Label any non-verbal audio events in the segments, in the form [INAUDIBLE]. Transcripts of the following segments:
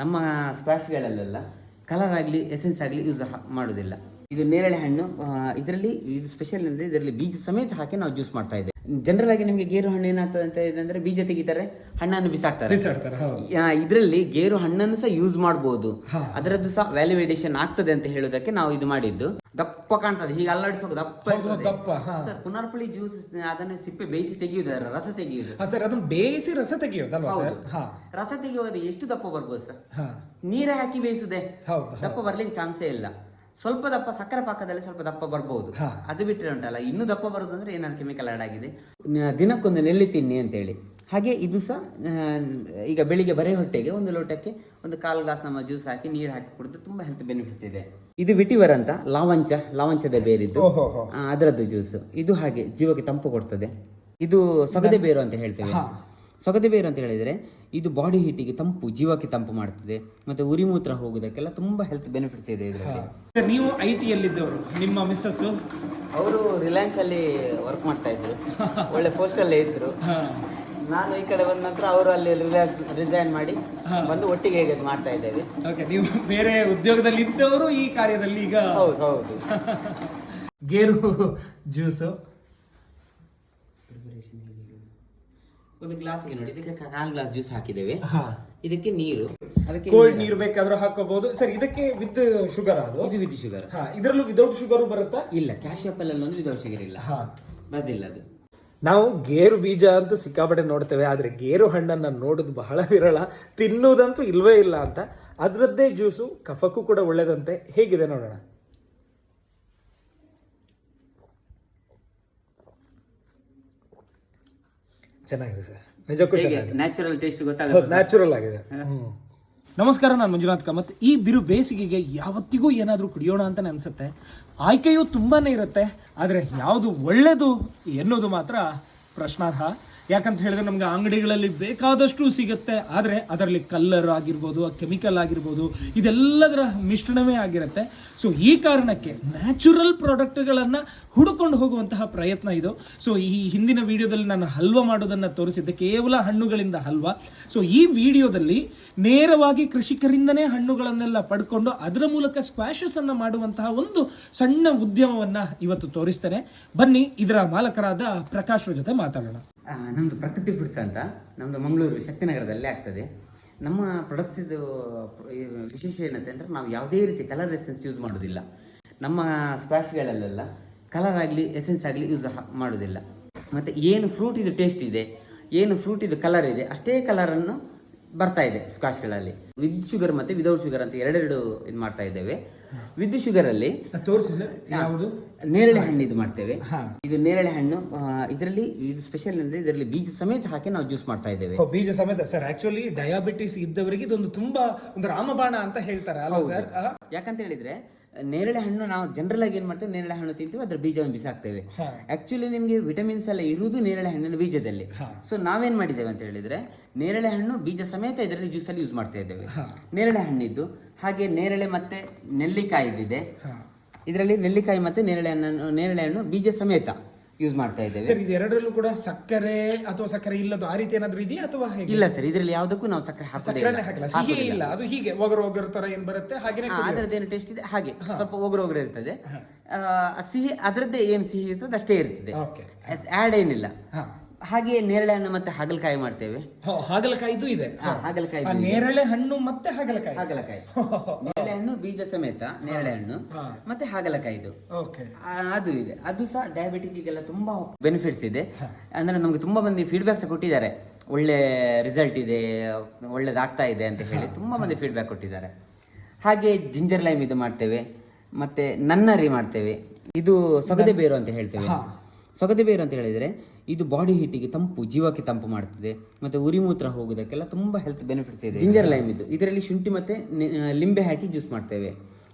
ನಮ್ಮ ಸ್ಕ್ವಾಶ್ಗಳಲ್ಲೆಲ್ಲ ಕಲರ್ ಆಗಲಿ ಎಸೆನ್ಸ್ ಆಗಲಿ ಯೂಸ್ ಮಾಡೋದಿಲ್ಲ. ಇದು ನೇರಳೆ ಹಣ್ಣು ಇದರಲ್ಲಿ, ಇದು ಸ್ಪೆಷಲ್ ಅಂದರೆ ಇದರಲ್ಲಿ ಬೀಜ ಸಮೇತ ಹಾಕಿ ನಾವು ಜ್ಯೂಸ್ ಮಾಡ್ತಾ ಇದ್ದೇವೆ. ಜನರಲ್ ಆಗಿ ನಿಮಗೆ ಗೇರು ಹಣ್ಣು ಏನಾಗ್ತದೆ ಅಂತ ಇದಂದ್ರೆ ಬೀಜ ತೆಗಿತಾರೆ ಹಣ್ಣನ್ನು ಬಿಸಾಕ್ತಾರೆ. ಇದರಲ್ಲಿ ಗೇರು ಹಣ್ಣನ್ನು ಸಹ ಯೂಸ್ ಮಾಡಬಹುದು ಅದರದ್ದು ಸಹ ವ್ಯಾಲ್ಯೂಡೇಷನ್ ಆಗ್ತದೆ ಅಂತ ಹೇಳೋದಕ್ಕೆ ನಾವು ಇದು ಮಾಡಿದ್ದು. ದಪ್ಪ ಕಾಣ್ತದೆ ಹೀಗೆ ಅಲ್ಲಾಡಿಸೋದು ದಪ್ಪ ದಪ್ಪ. ಸರ್ ಪುನರ್ಪುಳಿ ಜ್ಯೂಸ್ ಅದನ್ನು ಸಿಪ್ಪೆ ಬೇಯಿಸಿ ತೆಗೆಯುವುದು ರಸ ತೆಗೆಯುವುದು. ಸರ್ ಅದು ಬೇಯಿಸಿ ರಸ ತೆಗಿಯೋದಲ್ವಾ ರಸ ತೆಗೆಯುವಾಗ ಎಷ್ಟು ದಪ್ಪ ಬರ್ಬೋದು ಸರ್? ನೀರೇ ಹಾಕಿ ಬೇಯಿಸುದೇ ದಪ್ಪ ಬರ್ಲಿಕ್ಕೆ ಚಾನ್ಸೇ ಇಲ್ಲ. ಸ್ವಲ್ಪ ದಪ್ಪ ಸಕ್ಕರೆ ಪಾಕದಲ್ಲಿ ಸ್ವಲ್ಪ ದಪ್ಪ ಬರ್ಬೋದು. ಅದು ಬಿಟ್ಟರೆ ಉಂಟಲ್ಲ ಇನ್ನೂ ದಪ್ಪ ಬರೋದು ಅಂದ್ರೆ ಏನಾದ್ರು ಕೆಮಿಕಲ್ ಆಡ್ ಆಗಿದೆ? ದಿನಕ್ಕೊಂದು ನೆಲ್ಲಿ ತಿನ್ನಿ ಅಂತೇಳಿ. ಹಾಗೆ ಇದು ಸಹ ಈಗ ಬೆಳಿಗ್ಗೆ ಬರೇ ಹೊಟ್ಟೆಗೆ ಒಂದು ಲೋಟಕ್ಕೆ ಒಂದು ಕಾಲು ಗ್ಲಾಸ್ ನಮ್ಮ ಜ್ಯೂಸ್ ಹಾಕಿ ನೀರು ಹಾಕಿ ಕುಡಿದು ತುಂಬಾ ಹೆಲ್ತ್ ಬೆನಿಫಿಟ್ಸ್ ಇದೆ. ಇದು ವಿಟಿವರ್ ಅಂತ ಲಾವಂಚ ಲಾವಂಚದ ಬೇರಿದ್ದು. ಅದರದ್ದು ಜ್ಯೂಸ್. ಇದು ಹಾಗೆ ಜೀವಕ್ಕೆ ತಂಪು ಕೊಡ್ತದೆ. ಇದು ಸೊಗದೆ ಬೇರು ಅಂತ ಹೇಳ್ತೇವೆ. ಸೊಗದೆ ಬೇರು ಅಂತ ಹೇಳಿದ್ರೆ ಇದು ಬಾಡಿ ಹೀಟಿಗೆ ತಂಪು ಜೀವಕ್ಕೆ ತಂಪು ಮಾಡ್ತದೆ. ಮತ್ತೆ ಉರಿ ಮೂತ್ರ ಹೋಗೋದಕ್ಕೆಲ್ಲ ತುಂಬಾ ಹೆಲ್ತ್ ಬೆನಿಫಿಟ್ಸ್ ಇದೆ ಇದರಲ್ಲಿ. ಸರ್ ನೀವು ಐ ಟಿಯಲ್ಲಿದ್ದವರು ನಿಮ್ಮ ಮಿಸ್ಸಸ್ಸು ಅವರು ರಿಲಯನ್ಸ್ ಅಲ್ಲಿ ವರ್ಕ್ ಮಾಡ್ತಾ ಇದ್ರು. [LAUGHS] ಒಳ್ಳೆ ಪೋಸ್ಟ್ ಅಲ್ಲೇ ಇದ್ರು. ನಾನು ಈ ಕಡೆ ಬಂದ ನಂತರ ಅವರು ಅಲ್ಲಿ ರಿಲಯನ್ಸ್ ರಿಸೈನ್ ಮಾಡಿ ಬಂದು ಒಟ್ಟಿಗೆ ಹೇಗೆ ಮಾಡ್ತಾ ಇದ್ದೇವೆ. ಓಕೆ ನೀವು ಬೇರೆ ಉದ್ಯೋಗದಲ್ಲಿ ಇದ್ದವರು ಈ ಕಾರ್ಯದಲ್ಲಿ ಈಗ ಹೌದು ಹೌದು. [LAUGHS] ಗೇರು ಜ್ಯೂಸು ಒಂದು ಗ್ಲಾಸ್ಗೆ ನೋಡಿ. ಇದಕ್ಕೆ ಕಾಲು ಗ್ಲಾಸ್ ಜ್ಯೂಸ್ ಹಾಕಿದ್ದೇವೆ. ಹಾ. ಇದಕ್ಕೆ ನೀರು. ಅದಕ್ಕೆ ಕೋಲ್ಡ್ ನೀರು ಬೇಕಾದ್ರೂ ಹಾಕೋಬಹುದು ಸರ್ ಇದಕ್ಕೆ ವಿತ್ ಶುಗರ್ ಅದು? ಇದು ವಿತ್ ಶುಗರ್ ಹಾ ಇದರಲ್ಲೂ ವಿದೌಟ್ ಶುಗರ್ ಬರುತ್ತಾ? ಇಲ್ಲ ಕ್ಯಾಶ್ ಅಲ್ಲಿ ಒಂದು ವಿದೌಟ್ ಶುಗರ್ ಇಲ್ಲ. ಹಾ. ಬರ್ದಿಲ್ಲ ಅದು. ನಾವು ಗೇರು ಬೀಜ ಅಂತೂ ಸಿಕ್ಕಾಪಟ್ಟೆ ನೋಡ್ತೇವೆ ಆದರೆ ಗೇರು ಹಣ್ಣನ್ನು ನೋಡೋದು ಬಹಳ ವಿರಳ. ತಿನ್ನೋದಂತೂ ಇಲ್ವೇ ಇಲ್ಲ ಅಂತ. ಅದರದ್ದೇ ಜ್ಯೂಸು ಕಫಕ್ಕೂ ಕೂಡ ಒಳ್ಳೇದಂತೆ. ಹೇಗಿದೆ ನೋಡೋಣ? ಚೆನ್ನಾಗಿದೆ ಸರ್. ನಿಜಕ್ಕೂ ಚೆನ್ನಾಗಿದೆ. ನ್ಯಾಚುರಲ್ ಟೇಸ್ಟ್ ಹೌದು ಗೊತ್ತಾಗುತ್ತೆ ನ್ಯಾಚುರಲ್ ಆಗಿದೆ. ನಮಸ್ಕಾರ ನಾನು ಮಂಜುನಾಥ್ ಕಾಮತ್ ಈ ಬಿರು ಬೇಸಿಗೆಗೆ ಯಾವತ್ತಿಗೂ ಏನಾದರೂ ಕುಡಿಯೋಣ ಅಂತ ಅನಿಸುತ್ತೆ. ಆಯ್ಕೆಯು ತುಂಬಾನೇ ಇರುತ್ತೆ ಆದರೆ ಯಾವುದು ಒಳ್ಳೆಯದು ಎನ್ನುವುದು ಮಾತ್ರ ಪ್ರಶ್ನಾರ್ಹ. ಯಾಕಂತ ಹೇಳಿದ್ರೆ ನಮ್ಗೆ ಅಂಗಡಿಗಳಲ್ಲಿ ಬೇಕಾದಷ್ಟು ಸಿಗುತ್ತೆ. ಆದರೆ ಅದರಲ್ಲಿ ಕಲ್ಲರ್ ಆಗಿರ್ಬೋದು ಕೆಮಿಕಲ್ ಆಗಿರ್ಬೋದು, ಇದೆಲ್ಲದರ ಮಿಶ್ರಣವೇ ಆಗಿರುತ್ತೆ. ಸೊ ಈ ಕಾರಣಕ್ಕೆ ನ್ಯಾಚುರಲ್ ಪ್ರಾಡಕ್ಟ್ಗಳನ್ನು ಹುಡುಕೊಂಡು ಹೋಗುವಂತಹ ಪ್ರಯತ್ನ ಇದು. ಸೊ ಈ ಹಿಂದಿನ ವಿಡಿಯೋದಲ್ಲಿ ನಾನು ಹಲ್ವಾ ಮಾಡೋದನ್ನು ತೋರಿಸಿದ್ದೆ. ಕೇವಲ ಹಣ್ಣುಗಳಿಂದ ಹಲ್ವಾ. ಸೊ ಈ ವಿಡಿಯೋದಲ್ಲಿ ನೇರವಾಗಿ ಕೃಷಿಕರಿಂದನೇ ಹಣ್ಣುಗಳನ್ನೆಲ್ಲ ಪಡ್ಕೊಂಡು ಅದರ ಮೂಲಕ ಸ್ಕ್ವಾಶಸ್ ಅನ್ನು ಮಾಡುವಂತಹ ಒಂದು ಸಣ್ಣ ಉದ್ಯಮವನ್ನ ಇವತ್ತು ತೋರಿಸ್ತೇನೆ. ಬನ್ನಿ, ಇದರ ಮಾಲಕರಾದ ಪ್ರಕಾಶ್ ಜೊತೆ ಮಾತಾಡೋಣ. ಆ, ನಮ್ದು ಪ್ರಕೃತಿ ಫುಡ್ಸ್ ಅಂತ. ನಮ್ಮದು ಮಂಗಳೂರು ಶಕ್ತಿನಗರದಲ್ಲೇ ಆಗ್ತದೆ. ನಮ್ಮ ಪ್ರಾಡಕ್ಟ್ಸ್ ಇದು ವಿಶೇಷ ಏನಂತ ಅಂದರೆ ನಾವು ಯಾವುದೇ ರೀತಿ ಕಲರ್ ಎಸೆನ್ಸ್ ಯೂಸ್ ಮಾಡೋದಿಲ್ಲ. ನಮ್ಮ ಸ್ಪ್ಯಾಶ್ಗಳಲ್ಲೆಲ್ಲ ಕಲರ್ ಆಗಲಿ ಎಸೆನ್ಸ್ ಆಗಲಿ ಯೂಸ್ ಮಾಡೋದಿಲ್ಲ. ಮತ್ತು ಏನು ಫ್ರೂಟ್ ಇದು ಟೇಸ್ಟ್ ಇದೆ ಏನು ಫ್ರೂಟ್ ಇದು ಕಲರ್ ಇದೆ ಅಷ್ಟೇ ಕಲರನ್ನು ಬರ್ತಾ ಇದೆ ಸ್ಕ್ವಾಶ್ಗಳಲ್ಲಿ ವಿತ್ ಶುಗರ್ ಮತ್ತೆ ವಿದೌಟ್ ಶುಗರ್ ಅಂತ ಎರಡೆರಡು ಇದು ಮಾಡ್ತಾ ಇದ್ದೇವೆ. ವಿತ್ ಶುಗರಲ್ಲಿ ತೋರಿಸಿ ಸರ್ ಯಾವುದು? ನೇರಳೆ ಹಣ್ಣು ಇದು ಮಾಡ್ತೇವೆ. ಇದು ನೇರಳೆ ಹಣ್ಣು ಇದರಲ್ಲಿ ಇದು ಸ್ಪೆಷಲ್ ಅಂದ್ರೆ ಇದರಲ್ಲಿ ಬೀಜ ಸಮೇತ ಹಾಕಿ ನಾವು ಜ್ಯೂಸ್ ಮಾಡ್ತಾ ಇದ್ದೇವೆ. ಬೀಜ ಸಮೇತ. ಸರ್ ಆಕ್ಚುಲಿ ಡಯಾಬಿಟಿಸ್ ಇದ್ದವರಿಗೆ ಇದೊಂದು ತುಂಬಾ ಒಂದು ರಾಮಬಾಣ ಅಂತ ಹೇಳ್ತಾರೆ ಅಲ್ಲ ಸರ್? ಯಾಕಂತ ಹೇಳಿದ್ರೆ ನೇರಳೆ ಹಣ್ಣು ನಾವು ಜನರಲ್ ಆಗಿ ಏನ್ ಮಾಡ್ತೇವೆ? ನೇರಳೆ ಹಣ್ಣು ತಿಂತೀವಿ ಅದ್ರ ಬೀಜವನ್ನು ಬಿಸಾಕ್ತೇವೆ. ಆಕ್ಚುಲಿ ನಿಮಗೆ ವಿಟಮಿನ್ಸ್ ಎಲ್ಲ ಇರುವುದು ನೇರಳೆ ಹಣ್ಣಿನ ಬೀಜದಲ್ಲಿ. ಸೊ ನಾವೇನ್ ಮಾಡಿದ್ದೇವೆ ಅಂತ ಹೇಳಿದ್ರೆ ನೇರಳೆ ಹಣ್ಣು ಬೀಜ ಸಮೇತ ಇದರಲ್ಲಿ ಜ್ಯೂಸ್ ಅಲ್ಲಿ ಯೂಸ್ ಮಾಡ್ತಾ ಇದ್ದೇವೆ. ನೇರಳೆ ಹಣ್ಣಿದ್ದು ಹಾಗೆ ನೇರಳೆ ಮತ್ತೆ ನೆಲ್ಲಿಕಾಯಿ ಇದಿದೆ ಇದರಲ್ಲಿ ನೆಲ್ಲಿಕಾಯಿ ಮತ್ತೆ ನೇರಳೆ ಹಣ್ಣನ್ನು ನೇರಳೆ ಹಣ್ಣು ಬೀಜ ಸಮೇತ. ಯೂಸ್ ಮಾಡ್ತಾ ಇದ್ದೇವೆ. ಸರ್ ಇದು ಎರಡರಲ್ಲೂ ಕೂಡ ಸಕ್ಕರೆ ಅಥವಾ ಸಕ್ಕರೆ ಇಲ್ಲದು ಆ ರೀತಿ ಏನಾದ್ರೂ ಇದೆಯಾ ಅಥವಾ ಹೇಗೆ? ಇಲ್ಲ ಸರ್ ಇದರಲ್ಲಿ ಯಾವುದಕ್ಕೂ ನಾವು ಸಕ್ಕರೆ ಹಾಕೋದೇ ಇಲ್ಲ. ಸಕ್ಕರೆನೇ ಹಾಕಿಲ್ಲ. ಸಿಹಿ ಇಲ್ಲ. ಅದು ಹೀಗೆ ಒಗರು ಒಗರು ತರ ಏನ್ ಬರುತ್ತೆ? ಹಾಗೇನೆ ಹಾ, ಏನು ಟೇಸ್ಟ್ ಇದೆ? ಹಾಗೆ. ಸ್ವಲ್ಪ ಒಗರು ಒಗರು ಇರ್ತದೆ. ಆ, ಸಿಹಿ ಅದರದ್ದೇ ಏನು ಸಿಹಿ ಇರ್ತದೆ ಅಷ್ಟೇ ಇರ್ತದೆ. ಓಕೆ. ಆ್ಯಡ್ ಏನಿಲ್ಲ. ಹಾ. ಹಾಗೆ ನೇರಳೆ ಹಣ್ಣು ಮತ್ತೆ ಹಾಗಲಕಾಯಿ ಮಾಡ್ತೇವೆ. ಹಾಗಲಕಾಯಿ ಹಾಗಲಕಾಯಿದು ಇದೆ. ಹಾ, ಹಾಗಲಕಾಯಿ ಆ ನೇರಳೆ ಹಣ್ಣು ಮತ್ತೆ ಹಾಗಲಕಾಯಿ. ಹಾಗಲಕಾಯಿ. ನೇರಳೆ ಹಣ್ಣು ಬೀಜ ಸಮೇತ ನೇರಳೆ ಹಣ್ಣು ಮತ್ತೆ ಹಾಗಲಕಾಯಿದು. ಓಕೆ. ಅದು ಇದೆ. ಅದು ಸಹ ಡಯಾಬಿಟಿಕ್ಗೆಲ್ಲ ತುಂಬಾ ಬೆನಿಫಿಟ್ಸ್ ಇದೆ. ಅಂದ್ರೆ ನಮ್ಗೆ ತುಂಬಾ ಮಂದಿ ಫೀಡ್ಬ್ಯಾಕ್ ಸಹ ಕೊಟ್ಟಿದ್ದಾರೆ. ಒಳ್ಳೆ ರಿಸಲ್ಟ್ ಇದೆ ಒಳ್ಳೇದಾಗ್ತಾ ಇದೆ ಅಂತ ಹೇಳಿ ತುಂಬಾ ಮಂದಿ ಫೀಡ್ಬ್ಯಾಕ್ ಕೊಟ್ಟಿದ್ದಾರೆ. ಹಾಗೆ ಜಿಂಜರ್ ಲೈಮ್ ಇದು ಮಾಡ್ತೇವೆ. ಮತ್ತೆ ನನ್ನರಿ ಮಾಡ್ತೇವೆ. ಇದು ಸೊಗದೆ ಬೇರು ಅಂತ ಹೇಳ್ತೇವೆ. ಸೊಗದೆ ಬೇರು ಅಂತ ಹೇಳಿದ್ರೆ ಇದು ಬಾಡಿ ಹೀಟಿಗೆ ತಂಪು ಜೀವಕ್ಕೆ ತಂಪು ಮಾಡ್ತದೆ. ಮತ್ತೆ ಉರಿ ಮೂತ್ರ ಹೋಗೋದಕ್ಕೆಲ್ಲ ತುಂಬ ಹೆಲ್ತ್ ಬೆನಿಫಿಟ್ಸ್ ಇದೆ. ಜಿಂಜರ್ ಲೈಮ್ ಇದು ಇದರಲ್ಲಿ ಶುಂಠಿ ಮತ್ತೆ ಲಿಂಬೆ ಹಾಕಿ ಜ್ಯೂಸ್ ಮಾಡ್ತೇವೆ.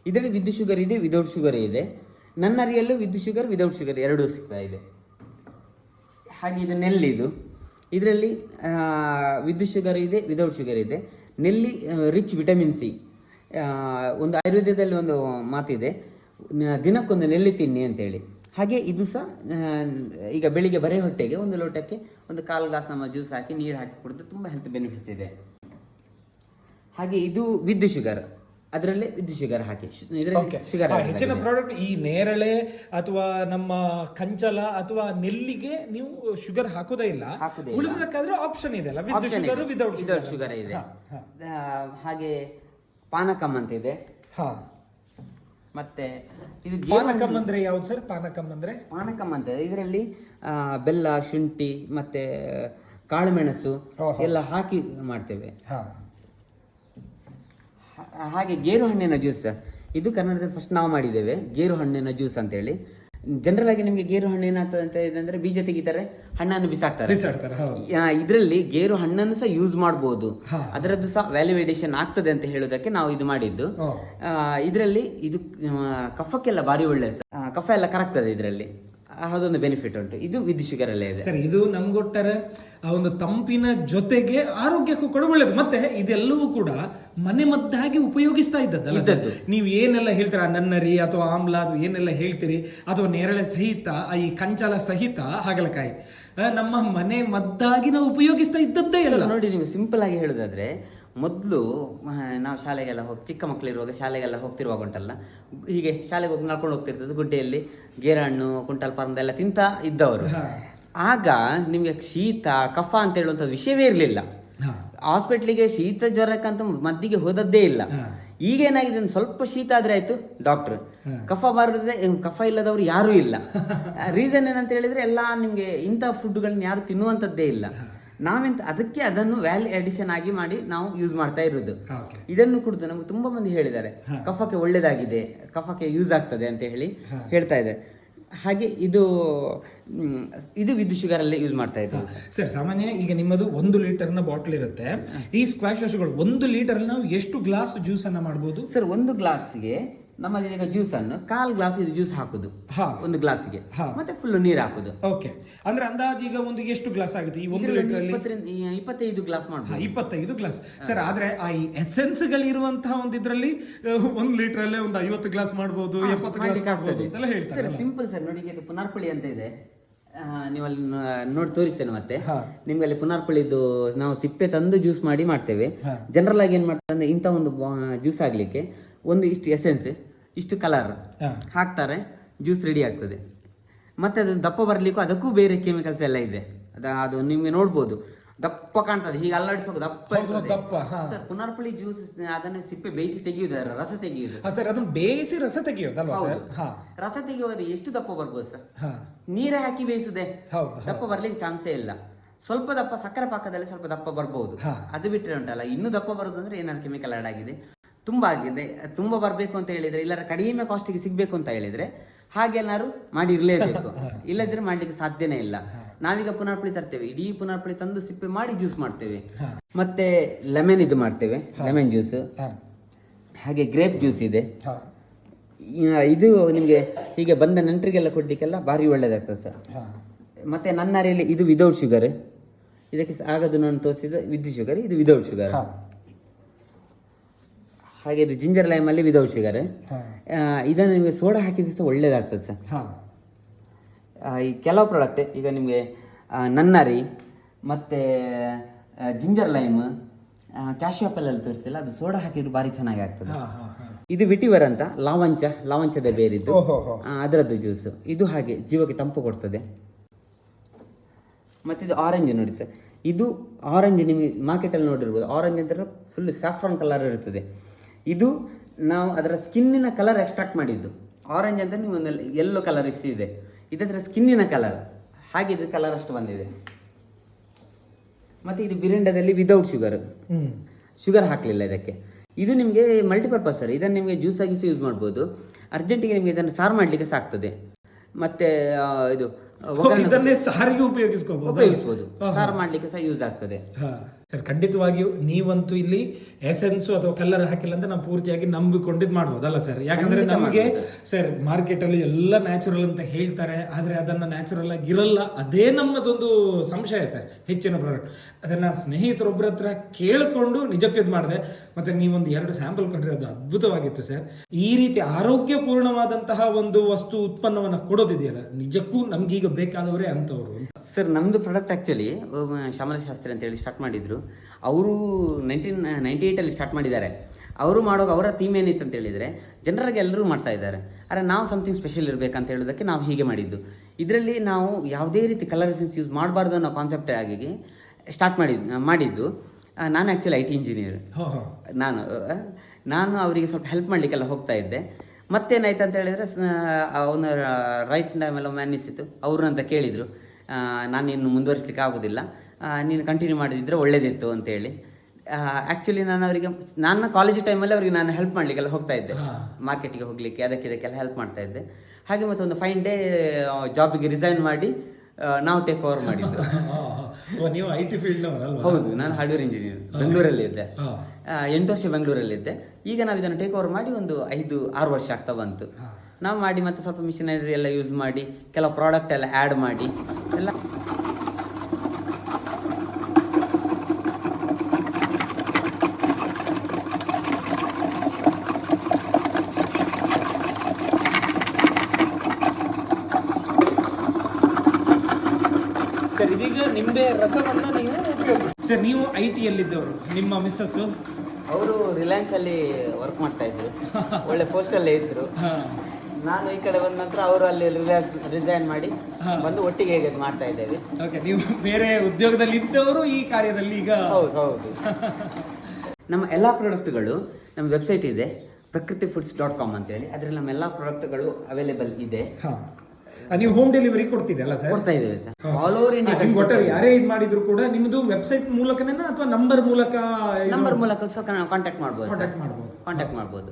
ಇದರಲ್ಲಿ ವಿದ್ಯುತ್ ಶುಗರ್ ಇದೆ ವಿದೌಟ್ ಶುಗರ್ ಇದೆ. ನನ್ನ ಅರಿಯಲ್ಲೂ ವಿದ್ಯುತ್ ಶುಗರ್ ವಿದೌಟ್ ಶುಗರ್ ಎರಡೂ ಸಿಗ್ತಾ ಇದೆ. ಹಾಗೆ ಇದು ನೆಲ್ಲಿದು. ಇದರಲ್ಲಿ ವಿದ್ಯುತ್ ಶುಗರ್ ಇದೆ ವಿದೌಟ್ ಶುಗರ್ ಇದೆ. ನೆಲ್ಲಿ ರಿಚ್ ವಿಟಮಿನ್ ಸಿ ಒಂದು ಆಯುರ್ವೇದದಲ್ಲಿ ಒಂದು ಮಾತಿದೆ ದಿನಕ್ಕೊಂದು ನೆಲ್ಲಿ ತಿನ್ನಿ ಅಂತೇಳಿ. ಹಾಗೆ ಇದು ಸಹ ಈಗ ಬೆಳಿಗ್ಗೆ ಬರೇ ಹೊಟ್ಟೆಗೆ ಒಂದು ಲೋಟಕ್ಕೆ ಒಂದು ಕಾಲು ಗ್ಲಾಸ್ ನಮ್ಮ ಜ್ಯೂಸ್ ಹಾಕಿ ನೀರು ಹಾಕಿ ಕುಡಿದ್ರೆ ತುಂಬ ಹೆಲ್ತ್ ಬೆನಿಫಿಟ್ಸ್ ಇದೆ. ಹಾಗೆ ಇದು ವಿದ್ ಶುಗರ್. ಅದರಲ್ಲೇ ವಿದ್ ಶುಗರ್ ಹಾಕಿ ಶುಗರ್ ಹೆಚ್ಚಿನ ಪ್ರಾಡಕ್ಟ್ ಈ ನೇರಳೆ ಅಥವಾ ನಮ್ಮ ಕಂಚಲ ಅಥವಾ ನೆಲ್ಲಿಗೆ ನೀವು ಶುಗರ್ ಹಾಕೋದೇ ಇಲ್ಲ. ಉಳಿದಕ್ಕಾದ್ರೆ ಆಪ್ಷನ್ ಇದೆ ಅಲ್ಲ. With sugar without without sugar. ಇದೆ. ಹಾಗೆ ಪಾನಕಮ್ ಅಂತ ಇದೆ. ಹಾ. ಮತ್ತೆ ಇದು ಪಾನಕಂ ಅಂದ್ರೆ ಯಾವ್ದು ಸರ್? ಪಾನಕಂ ಅಂದ್ರೆ? ಪಾನಕಂ ಅಂತ. ಇದೆ ಇದರಲ್ಲಿ ಬೆಲ್ಲ ಶುಂಠಿ ಮತ್ತೆ ಕಾಳುಮೆಣಸು ಎಲ್ಲ ಹಾಕಿ ಮಾಡ್ತೇವೆ. ಹಾಗೆ ಗೇರು ಹಣ್ಣಿನ ಜ್ಯೂಸ್. ಇದು ಕನ್ನಡದಲ್ಲಿ ಫಸ್ಟ್ ನಾವು ಮಾಡಿದ್ದೇವೆ. ಗೇರು ಹಣ್ಣಿನ ಜ್ಯೂಸ್ ಅಂತೇಳಿ. ಜನರಲ್ ಆಗಿ ನಿಮಗೆ ಗೇರು ಹಣ್ಣಿನ ಅಂತ ಇದೆ ಅಂದ್ರೆ ಬೀಜ ತೆಗಿತಾರೆ ಹಣ್ಣನ್ನು ಬಿಸಾಕ್ತಾರೆ. ಬಿಸಾಡ್ತಾರೆ ಹೌದು. ಇದರಲ್ಲಿ ಗೇರು ಹಣ್ಣನ್ನು ಸಹ ಯೂಸ್ ಮಾಡಬಹುದು ಅದರದ್ದು ಸಹ ವ್ಯಾಲ್ಯೂಡೇಷನ್ ಆಗ್ತದೆ ಅಂತ ಹೇಳೋದಕ್ಕೆ ನಾವು ಇದು ಮಾಡಿದ್ದು. ಇದರಲ್ಲಿ ಇದು ಆ, ಕಫಕ್ಕೆಲ್ಲ ಭಾರಿ ಒಳ್ಳೆ ಸರ್. ಕಫ ಎಲ್ಲ ಕರಗ್ತದೆ ಇದರಲ್ಲಿ. ಅದೊಂದು ಬೆನಿಫಿಟ್ ಉಂಟು. ಇದು ವಿದ್ ಶುಗರ್ ಅಲ್ಲೇ ಇದೆ. ಸರ್ ಇದು ನಮ್ಗೊಟ್ಟರೆ ಆ ಒಂದು ತಂಪಿನ ಜೊತೆಗೆ ಆರೋಗ್ಯಕ್ಕೂ ಕೂಡ ಒಳ್ಳೇದು. ಮತ್ತೆ ಇದೆಲ್ಲವೂ ಕೂಡ ಮನೆ ಮದ್ದಾಗಿ ಉಪಯೋಗಿಸ್ತಾ ಇದ್ದದ್ದಲ್ಲ ಸರ್? ನೀವು ಏನೆಲ್ಲ ಹೇಳ್ತೀರಾ? ನನ್ನರಿ ಅಥವಾ ಆಮ್ಲ ಅಥವಾ ಏನೆಲ್ಲ ಹೇಳ್ತೀರಿ? ಅಥವಾ ನೇರಳೆ ಸಹಿತ ಆ ಈ ಕಂಚಾಲ ಸಹಿತ ಹಾಗಲಕಾಯಿ. ಆ, ನಮ್ಮ ಮನೆ ಮದ್ದಾಗಿ ನಾವು ಉಪಯೋಗಿಸ್ತಾ ಇದ್ದದ್ದೇ ಇಲ್ಲ ನೋಡಿ ನೀವು ಸಿಂಪಲ್ ಆಗಿ ಹೇಳೋದಾದ್ರೆ ಮೊದಲು ನಾವು ಶಾಲೆಗೆಲ್ಲ ಹೋಗಿ ಚಿಕ್ಕ ಮಕ್ಕಳಿರುವಾಗ ಶಾಲೆಗೆಲ್ಲ ಹೋಗ್ತಿರುವಾಗ ಉಂಟಲ್ಲ ಹೀಗೆ ಶಾಲೆಗೆ ಹೋಗಿ ನಡ್ಕೊಂಡು ಹೋಗ್ತಿರ್ತದೆ ಗುಡ್ಡೆಯಲ್ಲಿ ಗೇರಹಣ್ಣು ಕುಂಟಲ್ ಪರಂದ ಎಲ್ಲ ತಿಂತ ಇದ್ದವರು. ಆಗ ನಿಮಗೆ ಶೀತ ಕಫ ಅಂತ ಹೇಳುವಂಥ ವಿಷಯವೇ ಇರಲಿಲ್ಲ. ಹಾಸ್ಪಿಟ್ಲಿಗೆ ಶೀತ ಜ್ವರಕ್ಕಂತ ಮದ್ದಿಗೆ ಹೋದದ್ದೇ ಇಲ್ಲ. ಈಗ ಏನಾಗಿದೆ ಸ್ವಲ್ಪ ಶೀತ ಆದ್ರೆ ಆಯ್ತು ಡಾಕ್ಟರ್. ಕಫ ಬಾರದೆ ಕಫ ಇಲ್ಲದವರು ಯಾರೂ ಇಲ್ಲ. [LAUGHS] ರೀಸನ್ ಏನಂತ ಹೇಳಿದ್ರೆ ಎಲ್ಲ ನಿಮ್ಗೆ ಇಂಥ ಫುಡ್ಗಳನ್ನ ಯಾರು ತಿನ್ನುವಂಥದ್ದೇ ಇಲ್ಲ. ನಾವೆಂತ ಅದಕ್ಕೆ ಅದನ್ನು ವ್ಯಾಲ್ಯೂ ಅಡಿಷನ್ ಆಗಿ ಮಾಡಿ ನಾವು ಯೂಸ್ ಮಾಡ್ತಾ ಇರೋದು. ಇದನ್ನು ಕುಡಿದು ನಮ್ಗೆ ತುಂಬಾ ಮಂದಿ ಹೇಳಿದ್ದಾರೆ ಕಫಕ್ಕೆ ಒಳ್ಳೇದಾಗಿದೆ ಕಫಕ್ಕೆ ಯೂಸ್ ಆಗ್ತದೆ ಅಂತ ಹೇಳಿ ಹೇಳ್ತಾ ಇದೆ ಹಾಗೆ ಇದು ಇದು ವಿದ್ಯುತ್ ಶುಗರ್ ಅಲ್ಲೇ ಯೂಸ್ ಮಾಡ್ತಾ ಇದ್ದೀವಿ ಸರ್ ಸಾಮಾನ್ಯ ಈಗ ನಿಮ್ಮದು ಒಂದು ಲೀಟರ್ನ ಬಾಟಲ್ ಇರುತ್ತೆ. ಈ ಸ್ಕ್ವಾಶ್ ಒಂದು ಲೀಟರ್ ನಾವು ಎಷ್ಟು ಗ್ಲಾಸ್ ಜ್ಯೂಸ್ ಅನ್ನ ಮಾಡಬಹುದು ಸರ್ ಒಂದು ಗ್ಲಾಸ್ಗೆ ನಮ್ಮಲ್ಲಿ ಈಗ ಜ್ಯೂಸ್ ಅನ್ನು? ಕಾಲ್ ಗ್ಲಾಸ್ ಇದು ಜ್ಯೂಸ್ ಹಾಕುದು. ಒಂದು ಗ್ಲಾಸ್ಗೆ. ಮತ್ತೆ ಫುಲ್ ನೀರು ಹಾಕುದು. ಓಕೆ ಅಂದ್ರೆ ಅಂದಾಜು ಈಗ ಒಂದು ಎಷ್ಟು ಗ್ಲಾಸ್ ಆಗುತ್ತೆ ಈ ಒಂದು ಲೀಟರ್ ಇಪ್ಪತ್ತೈದು ಗ್ಲಾಸ್ ಮಾಡಿ ಇಪ್ಪತ್ತೈದು ಗ್ಲಾಸ್ ಸರ್ ಆದ್ರೆ ಆ ಎಸೆನ್ಸ್ ಗಳಿರುವಂತಹ ಒಂದು ಇದ್ರಲ್ಲಿ ಒಂದು ಲೀಟರ್ ಅಲ್ಲೇ ಒಂದು ಐವತ್ತು ಗ್ಲಾಸ್ ಮಾಡಬಹುದು ಎಪ್ಪತ್ತು ಗ್ಲಾಸ್ ಮಾಡಬಹುದು ಅಂತೆಲ್ಲ ಹೇಳ್ತಾರೆ ಸಿಂಪಲ್ ಸರ್. ನೋಡಿ ಇದು ಪುನರ್ಪುಳಿ ಅಂತ ಇದೆ. ನೀವಲ್ಲಿ ನೋಡಿ ತೋರಿಸ್ತೇನೆ ಮತ್ತೆ. ನಿಮ್ಗೆ ಅಲ್ಲಿ ಪುನರ್ಪುಳಿದು ನಾವು ಸಿಪ್ಪೆ ತಂದು ಜ್ಯೂಸ್ ಮಾಡಿ ಮಾಡ್ತೇವೆ. ಜನರಲ್ ಆಗಿ ಏನ್ ಮಾಡ್ತಾರೆ ಅಂದ್ರೆ ಇಂಥ ಒಂದು ಜ್ಯೂಸ್ ಆಗ್ಲಿಕ್ಕೆ ಒಂದು ಇಷ್ಟು ಎಸೆನ್ಸ್ ಇಷ್ಟು ಕಲರ್ ಹಾಕ್ತಾರೆ ಜ್ಯೂಸ್ ರೆಡಿ ಆಗ್ತದೆ. ಮತ್ತೆ ಅದು ದಪ್ಪ ಬರ್ಲಿಕ್ಕೂ ಅದಕ್ಕೂ ಬೇರೆ ಕೆಮಿಕಲ್ಸ್ ಎಲ್ಲ ಇದೆ. ಅದ ಅದು ನಿಮ್ಗೆ ನೋಡ್ಬೋದು. ದಪ್ಪ ಕಾಣ್ತದೆ ಹೀಗೆ ಅಲ್ಲಾಡಿಸೋಕೆ ದಪ್ಪ. ದಪ್ಪ ಸರ್ ಪುನರ್ಪುಳಿ ಜ್ಯೂಸ್ ಅದನ್ನು ಸಿಪ್ಪೆ ಬೇಯಿಸಿ ತೆಗೆಯುವುದು ರಸ ತೆಗೆಯುವುದು ಸರ್ ಅದನ್ನ ಬೇಯಿಸಿ ರಸ ತೆಗೆಯೋದಲ್ವಾ ಸರ್? ರಸ ತೆಗೆಯುವಾಗ ಎಷ್ಟು ದಪ್ಪ ಬರ್ಬೋದು ಸರ್? ನೀರೇ ಹಾಕಿ ಬೇಯಿಸುದೇ? ದಪ್ಪ ಬರ್ಲಿಕ್ಕೆ ಚಾನ್ಸೇ ಇಲ್ಲ. ಸ್ವಲ್ಪ ದಪ್ಪ ಸಕ್ಕರೆ ಪಾಕದಲ್ಲಿ ಸ್ವಲ್ಪ ದಪ್ಪ ಬರ್ಬೋದು. ಅದು ಬಿಟ್ಟರೆ ಉಂಟಲ್ಲ ಇನ್ನೂ ದಪ್ಪ ಬರೋದು ಅಂದ್ರೆ ಏನಾದ್ರು ಕೆಮಿಕಲ್ ಆಡ್ ಆಗಿದೆ? ತುಂಬಾ ಆಗಿದೆ. ತುಂಬಾ ಬರಬೇಕು ಅಂತ ಹೇಳಿದ್ರೆ ಇಲ್ಲರ ಕಡಿಮೆ ಕಾಸ್ಟಿಗೆ ಸಿಗಬೇಕು ಅಂತ ಹೇಳಿದ್ರೆ ಹಾಗೆ ಮಾಡಿ ಇರಲೇಬೇಕು [LAUGHS] ಇಲ್ಲದಿದ್ರೆ ಮಾಡ್ಲಿಕ್ಕೆ ಸಾಧ್ಯನೇ ಇಲ್ಲ. ನಾವೀಗ ಪುನರ್ಪಳಿ ತರ್ತೇವೆ. ಇಡೀ ಪುನರ್ಪುಳಿ ತಂದು ಸಿಪ್ಪೆ ಮಾಡಿ ಜ್ಯೂಸ್ ಮಾಡ್ತೇವೆ. ಮತ್ತೆ ಲೆಮನ್ ಇದು ಮಾಡ್ತೇವೆ. ಲೆಮನ್ ಜ್ಯೂಸ್ ಹಾಗೆ ಗ್ರೇಪ್ ಜ್ಯೂಸ್ ಇದೆ. ಇದು ನಿಮಗೆ ಹೀಗೆ ಬಂದ ನೆಂಟರಿಗೆಲ್ಲ ಕೊಡಲಿಕ್ಕೆಲ್ಲ ಭಾರಿ ಒಳ್ಳೇದಾಗ್ತದೆ ಸರ್. ಮತ್ತೆ ನನ್ನ ಅರಿಯಲ್ಲಿ ಇದು ವಿದೌಟ್ ಶುಗರ್ ಇದಕ್ಕೆ ಆಗದು ನಾನು ತೋರಿಸಿದ ವಿದ್ಯುತ್ ಶುಗರ್ ಇದು ವಿದೌಟ್ ಶುಗರ್ ಹಾಗೆ ಇದು ಜಿಂಜರ್ ಅಲ್ಲಿ ವಿದೌಟ್ ಶುಗರ್ ಇದನ್ನು ನಿಮಗೆ ಸೋಡಾ ಹಾಕಿದ್ರೆ ಸಹ ಒಳ್ಳೇದಾಗ್ತದೆ ಸರ್. ಈ ಕೆಲವು ಪ್ರಾಡಕ್ಟ್ ಈಗ ನಿಮಗೆ ನನ್ನರಿ ಮತ್ತು ಜಿಂಜರ್ ಲೈಮ್ ಕ್ಯಾಶು ಅಲ್ಲಿ ತೋರಿಸಿಲ್ಲ ಅದು ಸೋಡಾ ಹಾಕಿದ್ರು ಭಾರಿ ಚೆನ್ನಾಗಿ ಆಗ್ತದೆ. ಇದು ವಿಟಿವರ್ ಅಂತ ಲಾವಂಚ ಲಾವಂಚದ ಬೇರಿದ್ದು. ಅದರದ್ದು ಜ್ಯೂಸ್ ಇದು ಹಾಗೆ ಜೀವಕ್ಕೆ ತಂಪು ಕೊಡ್ತದೆ. ಮತ್ತು ಇದು ಆರೆಂಜ್ ನೋಡಿ ಸರ್. ಇದು ಆರೆಂಜ್ ನಿಮಗೆ ಮಾರ್ಕೆಟಲ್ಲಿ ನೋಡಿರ್ಬೋದು. ಆರೆಂಜ್ ಅಂತ ಫುಲ್ ಸ್ಯಾಫ್ರಾನ್ ಕಲರ್ ಇರ್ತದೆ. ಇದು ನಾವು ಅದರ ಸ್ಕಿನ್ನಿನ ಕಲರ್ ಎಕ್ಸ್ಟ್ರಾಕ್ಟ್ ಮಾಡಿದ್ದು. ಆರೆಂಜ್ ಅಂತ ನೀವು ಒಂದು ಎಲ್ಲೋ ಕಲರ್ ಇದೆ ಇದರ ಸ್ಕಿನ್ನಿನ ಕಲರ್ ಹಾಗೆ ಇದ್ರ ಕಲರ್ ಅಷ್ಟು ಬಂದಿದೆ. ಮತ್ತು ಇದು ಬಿರಿಂಡದಲ್ಲಿ ವಿದೌಟ್ ಶುಗರ್ ಶುಗರ್ ಹಾಕಲಿಲ್ಲ ಇದಕ್ಕೆ. ಇದು ನಿಮಗೆ ಮಲ್ಟಿಪರ್ಪಸ್ ಸರ್ ಇದನ್ನು ನಿಮಗೆ ಜ್ಯೂಸ್ ಆಗಿಸಿ ಯೂಸ್ ಮಾಡ್ಬೋದು. ಅರ್ಜೆಂಟಿಗೆ ನಿಮಗೆ ಇದನ್ನು ಸಾರು ಮಾಡಲಿಕ್ಕೆ ಸಾಕ್ತದೆ. ಮತ್ತೆ ಇದು ಸಾರಿಗೆ ಉಪಯೋಗಿಸ್ಕೋಬಹುದು ಉಪಯೋಗಿಸ್ಬೋದು. ಸಾರು ಮಾಡಲಿಕ್ಕೆ ಸಹ ಯೂಸ್ ಆಗ್ತದೆ. ಸರ್ ಖಂಡಿತವಾಗಿಯೂ ನೀವಂತೂ ಇಲ್ಲಿ ಎಸೆನ್ಸ್ ಅಥವಾ ಕಲ್ಲರ್ ಹಾಕಿಲ್ಲ ಅಂತ ನಾವು ಪೂರ್ತಿಯಾಗಿ ನಂಬಿಕೊಂಡಿದ್ ಮಾಡ್ಬೋದಲ್ಲ ಸರ್? ಯಾಕಂದ್ರೆ ನಮಗೆ ಸರ್. ಮಾರ್ಕೆಟಲ್ಲಿ ಎಲ್ಲ ನ್ಯಾಚುರಲ್ ಅಂತ ಹೇಳ್ತಾರೆ ಆದ್ರೆ ಅದನ್ನ ನ್ಯಾಚುರಲ್ ಆಗಿ ಇರಲ್ಲ. ಅದೇ ನಮ್ಮದೊಂದು ಸಂಶಯ ಸರ್ ಹೆಚ್ಚಿನ ಪ್ರಾಡಕ್ಟ್ ಅದನ್ನ ಸ್ನೇಹಿತರೊಬ್ಬರ ಹತ್ರ ಕೇಳಿಕೊಂಡು ನಿಜಕ್ಕೆ ಇದು ಮಾಡಿದೆ. ಮತ್ತು ನೀವೊಂದು ಎರಡು ಸ್ಯಾಂಪಲ್ ಕೊಟ್ಟರೆ ಅದು ಅದ್ಭುತವಾಗಿತ್ತು ಸರ್. ಈ ರೀತಿ ಆರೋಗ್ಯಪೂರ್ಣವಾದಂತಹ ಒಂದು ವಸ್ತು ಉತ್ಪನ್ನವನ್ನ ಕೊಡೋದಿದೆಯಲ್ಲ ನಿಜಕ್ಕೂ ನಮಗೀಗ ಬೇಕಾದವರೇ ಅಂಥವ್ರು ಸರ್ ನಮ್ಮದು ಪ್ರಾಡಕ್ಟ್ ಆ್ಯಕ್ಚುಲಿ ಶ್ಯಾಮಲ ಶಾಸ್ತ್ರಿ ಅಂತ ಹೇಳಿ ಸ್ಟಾರ್ಟ್ ಮಾಡಿದ್ರು. ಅವರು ನೈನ್ಟೀನ್ ನೈಂಟಿ ಏಯ್ಟಲ್ಲಿ ಸ್ಟಾರ್ಟ್ ಮಾಡಿದ್ದಾರೆ. ಅವರು ಮಾಡೋ ಅವರ ಥೀಮ್ ಏನಿತ್ತು ಅಂತ ಹೇಳಿದರೆ ಜನರಿಗೆ ಎಲ್ಲರೂ ಮಾಡ್ತಾ ಇದ್ದಾರೆ. ಆದರೆ ನಾವು ಸಮಥಿಂಗ್ ಸ್ಪೆಷಲ್ ಇರಬೇಕಂತ ಹೇಳೋದಕ್ಕೆ ನಾವು ಹೀಗೆ ಮಾಡಿದ್ದು. ಇದರಲ್ಲಿ ನಾವು ಯಾವುದೇ ರೀತಿ ಕಲರ್ ಸೆನ್ಸ್ ಯೂಸ್ ಮಾಡಬಾರ್ದು ಅನ್ನೋ ಕಾನ್ಸೆಪ್ಟ್ ಆಗಿ ಸ್ಟಾರ್ಟ್ ಮಾಡಿದ್ದು. ಮಾಡಿದ್ದು ನಾನು ಆ್ಯಕ್ಚುಲಿ ಐ ಟಿ ಇಂಜಿನಿಯರ್ ನಾನು ನಾನು ಅವರಿಗೆ ಸ್ವಲ್ಪ ಹೆಲ್ಪ್ ಮಾಡಲಿಕ್ಕೆಲ್ಲ ಹೋಗ್ತಾ ಇದ್ದೆ. ಮತ್ತೇನಾಯ್ತು ಅಂತ ಹೇಳಿದರೆ ಅವನ ರೈಟ್ ಮೇಲೆ ಒಮ್ಮೆ ಅವರು ಅವ್ರನ್ನಂತ ಕೇಳಿದರು. ನಾನು ಇನ್ನು ಮುಂದುವರಿಸ್ಲಿಕ್ಕೆ ಆಗೋದಿಲ್ಲ. ನೀನು ಕಂಟಿನ್ಯೂ ಮಾಡಿದ್ರೆ ಒಳ್ಳೇದಿತ್ತು ಅಂತೇಳಿ. ಆ್ಯಕ್ಚುಲಿ ನಾನು ಅವರಿಗೆ ನನ್ನ ಕಾಲೇಜ್ ಟೈಮಲ್ಲಿ ಅವರಿಗೆ ನಾನು ಹೆಲ್ಪ್ ಮಾಡಲಿಕ್ಕೆಲ್ಲ ಹೋಗ್ತಾ ಇದ್ದೆ. ಮಾರ್ಕೆಟಿಗೆ ಹೋಗಲಿಕ್ಕೆ ಅದಕ್ಕೆ ಇದಕ್ಕೆಲ್ಲ ಹೆಲ್ಪ್ ಮಾಡ್ತಾ ಇದ್ದೆ. ಹಾಗೆ ಮತ್ತೆ ಒಂದು ಫೈನ್ ಡೇ ಜಾಬಿಗೆ ರಿಸೈನ್ ಮಾಡಿ ನಾವು ಟೇಕ್ ಓವರ್ ಮಾಡಿದ್ದು. [LAUGHS] ನೀವು ಐ ಟಿ ಫೀಲ್ಡ್ ಹೌದು ನಾನು ಹಾರ್ಡ್ವೇರ್ ಇಂಜಿನಿಯರ್ ಬೆಂಗಳೂರಲ್ಲಿ ಇದ್ದೆ. ಎಂಟು ವರ್ಷ ಬೆಂಗಳೂರಲ್ಲಿದ್ದೆ ಈಗ ನಾವು ಇದನ್ನು ಟೇಕ್ ಓವರ್ ಮಾಡಿ ಒಂದು ಐದು ಆರು ವರ್ಷ ಆಗ್ತಾ ಬಂತು. ನಾವು ಮಾಡಿ ಮತ್ತೆ ಸ್ವಲ್ಪ ಮಿಷಿನರಿ ಎಲ್ಲ ಯೂಸ್ ಮಾಡಿ ಕೆಲವು ಪ್ರಾಡಕ್ಟ್ ಎಲ್ಲ ಆ್ಯಡ್ ಮಾಡಿ ಎಲ್ಲ ಸರ್ ಇದೀಗ ನಿಂಬೆ ರಸವನ್ನ ನೀವು ಉಪಯೋಗಿಸಿ ಸರ್ ನೀವು ಐ ಟಿಯಲ್ಲಿದ್ದವರು ನಿಮ್ಮ ಮಿಸ್ಸಸ್ಸು? ಅವರು ರಿಲಯನ್ಸ್ ಅಲ್ಲಿ ವರ್ಕ್ ಮಾಡ್ತಾ ಇದ್ರು. ಒಳ್ಳೆ ಪೋಸ್ಟ್ ಅಲ್ಲೇ ಇದ್ರು. ನಾನು ಈ ಕಡೆ ಬಂದ ನಂತರ ಅವರು ಅಲ್ಲಿ ರಿಲಯನ್ಸ್ ರಿಸೈನ್ ಮಾಡಿ ಬಂದು ಒಟ್ಟಿಗೆ ಹೇಗೆ ಮಾಡ್ತಾ ಇದ್ದೇವೆ. ಓಕೆ ನೀವು ಬೇರೆ ಉದ್ಯೋಗದಲ್ಲಿ ಇದ್ದವರು ಈ ಕಾರ್ಯದಲ್ಲಿ ಈಗ ಹೌದು ಹೌದು. ನಮ್ಮ ಎಲ್ಲ ಪ್ರಾಡಕ್ಟ್ಗಳು ನಮ್ಮ ವೆಬ್ಸೈಟ್ ಇದೆ ಪ್ರಕೃತಿ ಫುಡ್ಸ್ ಡಾಟ್ ಕಾಮ್ ಅಂತೇಳಿ. ಅದರಲ್ಲಿ ನಮ್ಮ ಎಲ್ಲ ಪ್ರಾಡಕ್ಟ್ಗಳು ಅವೈಲೇಬಲ್ ಇದೆ. ನೀವು ಹೋಮ್ ಡೆಲಿವರಿ ಕೊಡ್ತೀರಲ್ಲ ಸರ್? ಕೊಡ್ತಾ ಇದ್ದೀವಿ ಸರ್. ಆಲ್ ಓವರ್ ಇಂಡಿಯಾ ನಿಮ್ಗೆ ಒಟ್ಟು ಯಾರೇ ಇದು ಮಾಡಿದ್ರು ಕೂಡ ನಿಮ್ಮದು ವೆಬ್ಸೈಟ್ ಮೂಲಕನೇ ಅಥವಾ ನಂಬರ್ ಮೂಲಕ ನಂಬರ್ ಮೂಲಕ ಸಹ ಕಾಂಟ್ಯಾಕ್ಟ್ ಮಾಡ್ಬೋದು ಕಾಂಟ್ಯಾಕ್ಟ್ ಮಾಡ್ಬೋದು. ಕಾಂಟ್ಯಾಕ್ಟ್ ಮಾಡ್ಬೋದು.